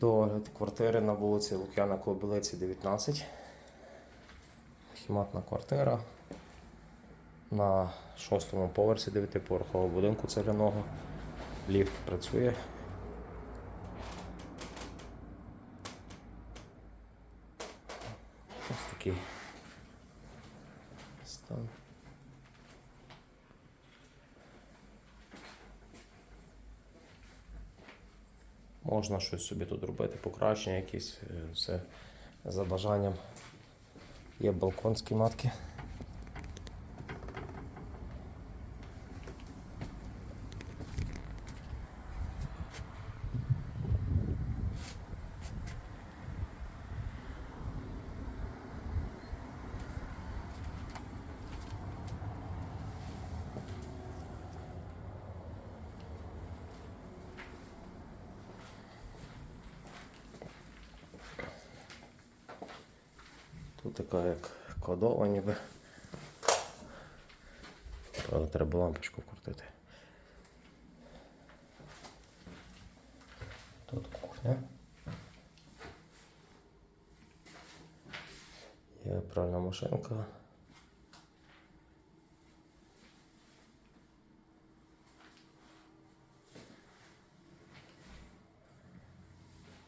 Догляд квартири на вулиці Лук'яна Клобилиці, 19. Хіматна квартира на шостому поверсі 9-поверхового будинку цегляного. Ліфт працює. Ось такий стан. Можна щось собі тут робити, покращення якісь, все за бажанням. Є балконські матки. Тут така як кладова ніби. Правда, треба лампочку крутити. Тут кухня. Є пральна машинка.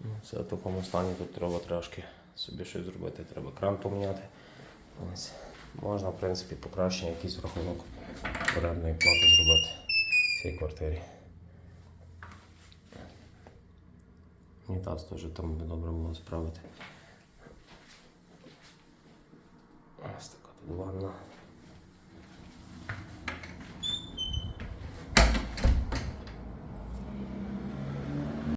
Ну, Це в такому стані тут треба трошки собі щось зробити, треба кран поміняти. Ось. Можна, в принципі, покращення якийсь рахунок орендної плати зробити в цій квартирі. Унітаз теж там би добре було справити. Ось така тут ванна.